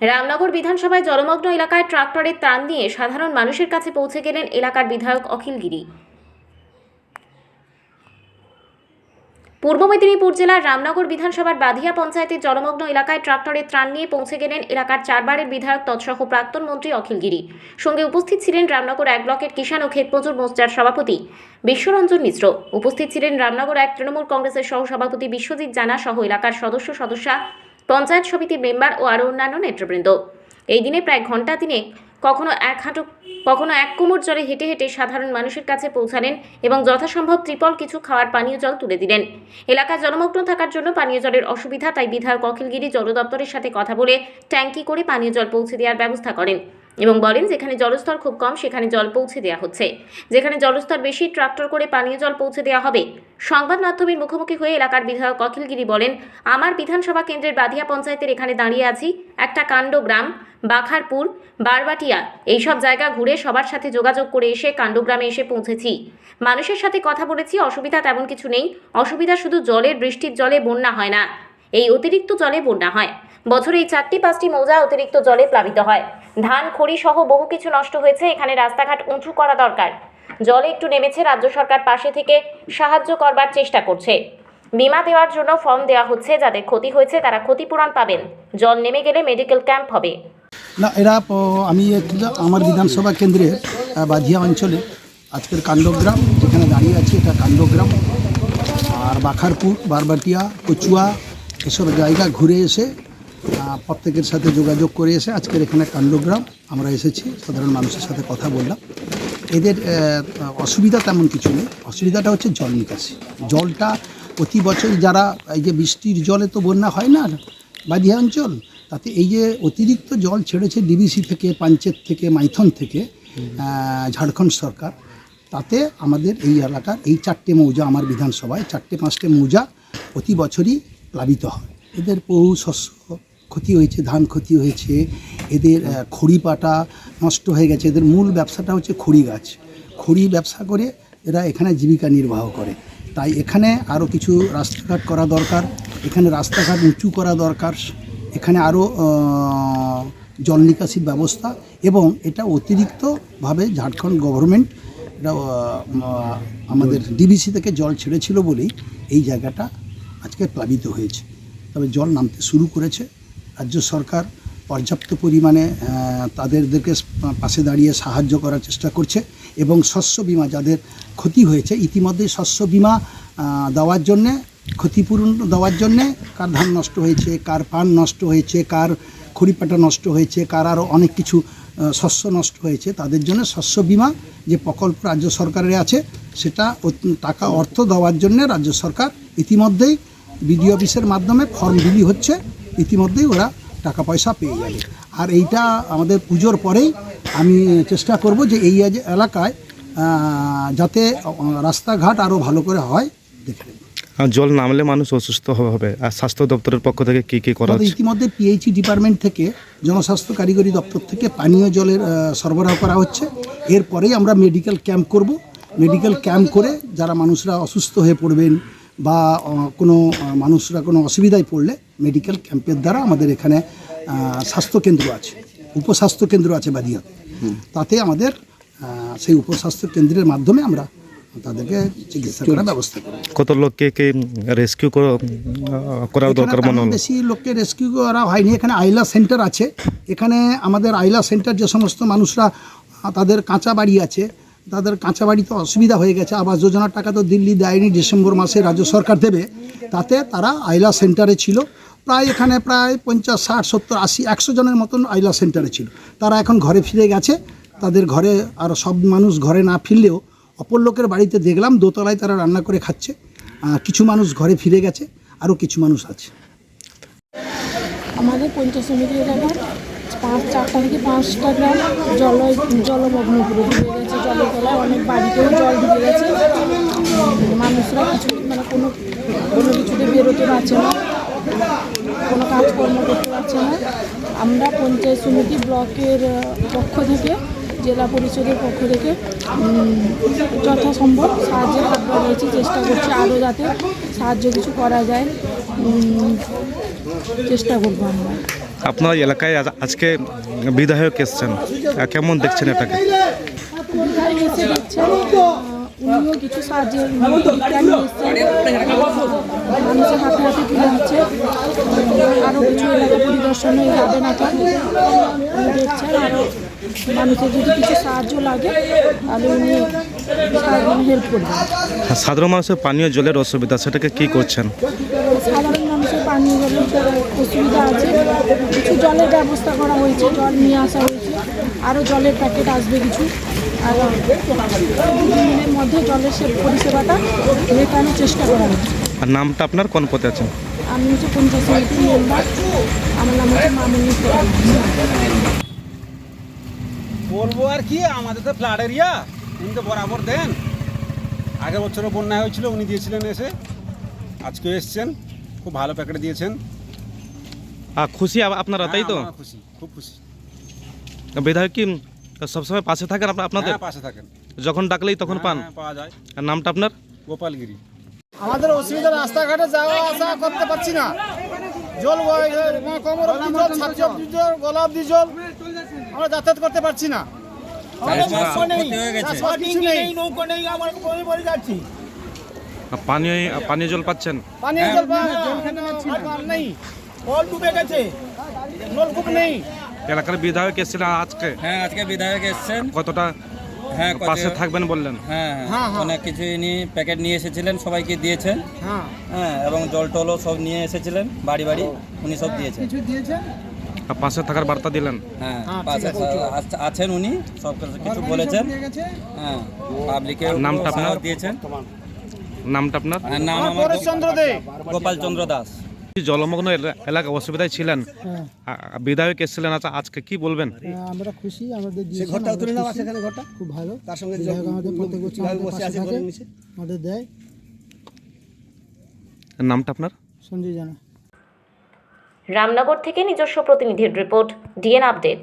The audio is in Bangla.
রামনগর বিধানসভায় জলমগ্ন এলাকায় ট্রাক্টরের ত্রাণ দিয়ে সাধারণ মানুষের কাছে পৌঁছে গেলেন এলাকার বিধায়ক অখিল গিরি। পূর্ব মেদিনীপুর জেলার রামনগর বিধানসভার বাধিয়া পঞ্চায়েতের জলমগ্ন এলাকায় ট্রাক্টরের ত্রাণ নিয়ে পৌঁছে গেলেন এলাকার চারবারের বিধায়ক তৎসহ প্রাক্তন মন্ত্রী অখিল গিরি। সঙ্গে উপস্থিত ছিলেন রামনগর এক ব্লকের কিষাণ ও ক্ষেতমজুর মোর্চার সভাপতি বিশ্বরঞ্জন মিশ্র। উপস্থিত ছিলেন রামনগর এক তৃণমূল কংগ্রেসের সহ সভাপতি বিশ্বজিৎ জানা সহ এলাকার সদস্য সদস্যা, পঞ্চায়েত সমিতির মেম্বার ও আরও অন্যান্য নেতৃবৃন্দ। এই দিনে প্রায় ঘণ্টা দিনে কখনো এক হাঁটু, কখনো এক কোমর জলে হেঁটে হেঁটে সাধারণ মানুষের কাছে পৌঁছালেন এবং যথাসম্ভব ত্রিপল কিছু খাওয়ার পানীয় জল তুলে দিলেন। এলাকায় জলমগ্ন থাকার জন্য পানীয় জলের অসুবিধা, তাই বিধায়ক অখিলগিরি জল দপ্তরের সাথে কথা বলে ট্যাঙ্কি করে পানীয় জল পৌঁছে দেওয়ার ব্যবস্থা করেন। এবং বলেন যেখানে জলস্তর খুব কম, সেখানে জল পৌঁছে দেওয়া হচ্ছে। যেখানে জলস্তর বেশি, ট্রাক্টর করে পানীয় জল পৌঁছে দেওয়া হবে। সংবাদ মাধ্যমের মুখোমুখি হয়ে এলাকার বিধায়ক অখিলগিরি বলেন, আমার বিধানসভা কেন্দ্রের বাধিয়া পঞ্চায়েতের এখানে দাঁড়িয়ে আছি। একটা কাণ্ড গ্রাম বাখারপুর বারবাটিয়া, এইসব জায়গা ঘুরে সবার সাথে যোগাযোগ করে এসে কাণ্ডগ্রামে এসে পৌঁছেছি। মানুষের সাথে কথা বলেছি, অসুবিধা তেমন কিছু নেই। অসুবিধা শুধু জলের, বৃষ্টির জলে বন্যা হয় না। এই অতিরিক্ত জলে বন্যা হয়। বছরে এই চারটি, পাঁচটি মৌজা অতিরিক্ত জলে প্লাবিত হয়। ধান, খড়ি সহ বহু কিছু নষ্ট হয়েছে, এখানে রাস্তাঘাট উঁচু করা দরকার। জলে একটু নেমেছে, রাজ্য সরকার পাশে থেকে সাহায্য করবার চেষ্টা করছে। বিমা দেওয়ার জন্য ফর্ম দেওয়া হচ্ছে যাদের ক্ষতি হয়েছে, তারা ক্ষতিপূরণ পাবেন। জল নেমে গেলে মেডিকেল ক্যাম্প হবে। না, এরা আমি আমার বিধানসভা কেন্দ্রের বাধিয়া অঞ্চলে, আজকের কাণ্ডগ্রাম, যেখানে দাঁড়িয়ে আছি, এটা কাণ্ডগ্রাম। আর বাখারপুর, বারবাটিয়া, কচুয়া, এসব জায়গা ঘুরে এসে প্রত্যেকের সাথে যোগাযোগ করে এসে আজকের এখানে কাণ্ডগ্রাম, আমরা এসেছি, সাধারণ মানুষের সাথে কথা বললাম। এদের অসুবিধা তেমন কিছু নেই। অসুবিধাটা হচ্ছে জল নিকাশি। জলটা প্রতি বছর যারা, এই যে বৃষ্টির জলে তো বন্যা হয় না বাদিয়া অঞ্চল, তাতে এই যে অতিরিক্ত জল ছেড়েছে ডিবিসি থেকে, পাঞ্চেত থেকে, মাইথন থেকে ঝাড়খণ্ড সরকার, তাতে আমাদের এই এলাকার এই চারটে মৌজা আমার বিধানসভায়, চারটে পাঁচটে মৌজা প্রতি বছরই প্লাবিত হয়। এদের বহু শস্য ক্ষতি হয়েছে, ধান ক্ষতি হয়েছে, এদের খড়ি পাটা নষ্ট হয়ে গেছে, এদের মূল ব্যবসাটা হচ্ছে খড়ি গাছ। খড়ি ব্যবসা করে এরা এখানে জীবিকা নির্বাহ করে। তাই এখানে আরও কিছু রাস্তাঘাট করা দরকার, এখানে রাস্তাঘাট উঁচু করা দরকার, এখানে আরও জল নিকাশির ব্যবস্থা এবং এটা অতিরিক্তভাবে ঝাড়খণ্ড গভর্নমেন্ট, এটা আমাদের ডিবিসি থেকে জল ছেড়েছিল বলেই এই জায়গাটা আজকে প্লাবিত হয়েছে। তবে জল নামতে শুরু করেছে। রাজ্য সরকার পর্যাপ্ত পরিমাণে তাদেরকে পাশে দাঁড়িয়ে সাহায্য করার চেষ্টা করছে এবং শস্য বিমা যাদের ক্ষতি হয়েছে ইতিমধ্যেই শস্য বিমা দেওয়ার জন্যে, ক্ষতিপূরণ দেওয়ার জন্যে কার ধান নষ্ট হয়েছে, কার পান নষ্ট হয়েছে, কার খড়িপাটা নষ্ট হয়েছে, কার আরও অনেক কিছু শস্য নষ্ট হয়েছে, তাদের জন্য শস্য বিমা যে প্রকল্প রাজ্য সরকারের আছে, সেটা টাকা অর্থ দেওয়ার জন্য রাজ্য সরকার ইতিমধ্যেই বিডিও অফিসের মাধ্যমে ফর্ম বিলি হচ্ছে। ইতিমধ্যেই ওরা টাকা পয়সা পেয়ে যাবে। আর এইটা আমাদের পুজোর পরেই আমি চেষ্টা করব যে এই এলাকায় যাতে রাস্তাঘাট আরও ভালো করে হয় দেখে জল নামলে মানুষ অসুস্থ হবে। আর স্বাস্থ্য দপ্তরের পক্ষ থেকে কি কি করা ইতিমধ্যে পিএইচই ডিপার্টমেন্ট থেকে জনস্বাস্থ্য কারিগরি দপ্তর থেকে পানীয় জলের সরবরাহ করা হচ্ছে। এরপরেই আমরা মেডিকেল ক্যাম্প করব। মেডিকেল ক্যাম্প করে যারা মানুষরা অসুস্থ হয়ে পড়বেন বা কোনো মানুষরা কোনো অসুবিধায় পড়লে মেডিকেল ক্যাম্পের দ্বারা আমাদের এখানে স্বাস্থ্যকেন্দ্র আছে উপস্বাস্থ্য কেন্দ্র আছে বাদিয়াতে। তাতে আমাদের সেই উপস্বাস্থ্য কেন্দ্রের মাধ্যমে আমরা তাদেরকে চিকিৎসা করার ব্যবস্থা কত লোককে কি রেস্কিউ করা দরকার মনে হলো? বেশি লোককে রেস্কিউ করা হয়নি। এখানে আইলা সেন্টার আছে। এখানে আমাদের আইলা সেন্টার যে সমস্ত মানুষরা তাদের কাঁচা বাড়ি আছে। তাদের কাঁচা বাড়িতে অসুবিধা হয়ে গেছে। আবাস যোজনার টাকা তো দিল্লি দেয়নি ডিসেম্বর মাসে রাজ্য সরকার দেবে। তাতে তারা আইলা সেন্টারে ছিল। প্রায় এখানে প্রায় পঞ্চাশ, ষাট, সত্তর, আশি, একশো জনের মতন আইলা সেন্টারে ছিল। তারা এখন ঘরে ফিরে গেছে। তাদের ঘরে আর সব মানুষ ঘরে না ফিরলেও অপর লোকের বাড়িতে দেখলাম, দোতলায় তারা রান্না করে খাচ্ছে। কিছু মানুষ ঘরে ফিরে গেছে, আরও কিছু মানুষ আছে। আমাদের পঞ্চায়েত সমিতি এলাকার পাঁচ, চারটা থেকে পাঁচটা গ্রাম জল জলমগ্ন পুরো ডুবে গেছে। জলের তলায় অনেক বাড়িতেও জল ঢুকে গেছে। মানুষরা কিছু মানে কোনো কোনো কিছুতে বেরোতে পারছে না। কোনো কাজকর্ম করতে পারছে না। আমরা পঞ্চায়েত সমিতি ব্লকের পক্ষ থেকে জেলা পরিষদের পক্ষ থেকে যথাসম্ভব সাহায্যের হাত বাড়িয়েছি চেষ্টা করছি আরও যাতে সাহায্য কিছু করা যায়। চেষ্টা করব আমরা। আপনার এলাকায় আজ- আজকে বিধায়ক এসছেন। কেমন দেখছেন এটাকে? বিধায়ক এসে দেখছেন উনিও কিছু সাহায্যের মানুষের হাতে হাতে তুলে দিচ্ছে। আরও কিছু এলাকা পরিদর্শনে এখন উনি দেখছেন আরও মানুষের যদি কিছু সাহায্য লাগে তাহলে উনি হেল্প করবেন। সাধারণ মানুষের পানীয় জলের অসুবিধা সেটাকে কি করছেন? সাধারণ মানুষের পানীয় জলের অসুবিধা আছে। কিছু জলের ব্যবস্থা করা হয়েছে জল নিয়ে আসা হয়েছে। আরও জলের প্যাকেট আসবে কিছু। আর দিনের মধ্যে জলের সে পরিষেবাটা মেটানোর চেষ্টা করা হচ্ছে। আর নামটা আপনার কোন পথে আছেন আমি হচ্ছে পঞ্চায়েত মেম্বার আমার নাম হচ্ছে মামনি বলব আর কি আমাদের তো ফ্লাড এরিয়া উনি তো বরাবর দেন। আগের বছরও বন্যা হয়েছিল উনি দিয়েছিলেন এসে। আজকেও এসছেন খুব ভালো প্যাকেট দিয়েছেন। আর খুশি আপ- আপনারা তাই তো? হ্যাঁ, খুশি খুব খুশি। বিধায়ক কি সবসময় পাশে থাকেন আপনা- আপনাদের? হ্যাঁ পাশে থাকেন। যখন ডাকলেই তখন পান? হ্যাঁ, পাওয়া যায়। আর নামটা আপনার? গোপালগিরি। আমাদের অসুবিধা রাস্তাঘাটে যাওয়া আসা করতে পারছি না। জল কোমর অব্দি জল ছাতি অব্দি জল গলা অব্দি জল আমরা যাতায়াত করতে পারছি না। পানীয় পানীয় জল পাচ্ছেন? পানীয় জল পাওয়া আর পান নেই। কল ডুবে গেছে। নলকূপ নেই। এলাকার বিধায়ক এসেছিলেন আজকে। হ্যাঁ আজকে বিধায়ক এসছেন। কতটা হ্যাঁ পাশে থাকবেন বললেন। হ্যাঁ হ্যাঁ, হ্যাঁ হ্যাঁ। অনেক কিছু নিয়ে প্যাকেট নিয়ে এসেছিলেন সবাইকে দিয়েছেন। হ্যাঁ। হ্যাঁ এবং জল টলও সব নিয়ে এসেছিলেন বাড়ি বাড়ি উনি সব দিয়েছেন। কিছু দিয়েছে আর পাশে থাকার বার্তা দিলেন। হ্যাঁ হ্যাঁ, পাশে আছ- আছেন উনি সব কিছু বলেছেন। হ্যাঁ পাবলিকে নামটা আপনার? দিয়েছেন। নামটা আপনার? নাম আমার গোপাল চন্দ্র দাস। জলমগ্ন এলাকা অসুবিধায় ছিলেন? হ্যাঁ। বিধায়ক এসেছিলেন আচ্ছা আজকে কি বলবেন? আমরা খুশি আমাদের ঘরটা তুলে নাও এখানে ঘরটা? খুব ভালো। তার সঙ্গে আমাদের প্রত্যেক বছর আমাদের দেয়। নামটা আপনার? সঞ্জয় জানা। রামনগর থেকে নিজস্ব প্রতিনিধির রিপোর্ট ডিএন আপডেট।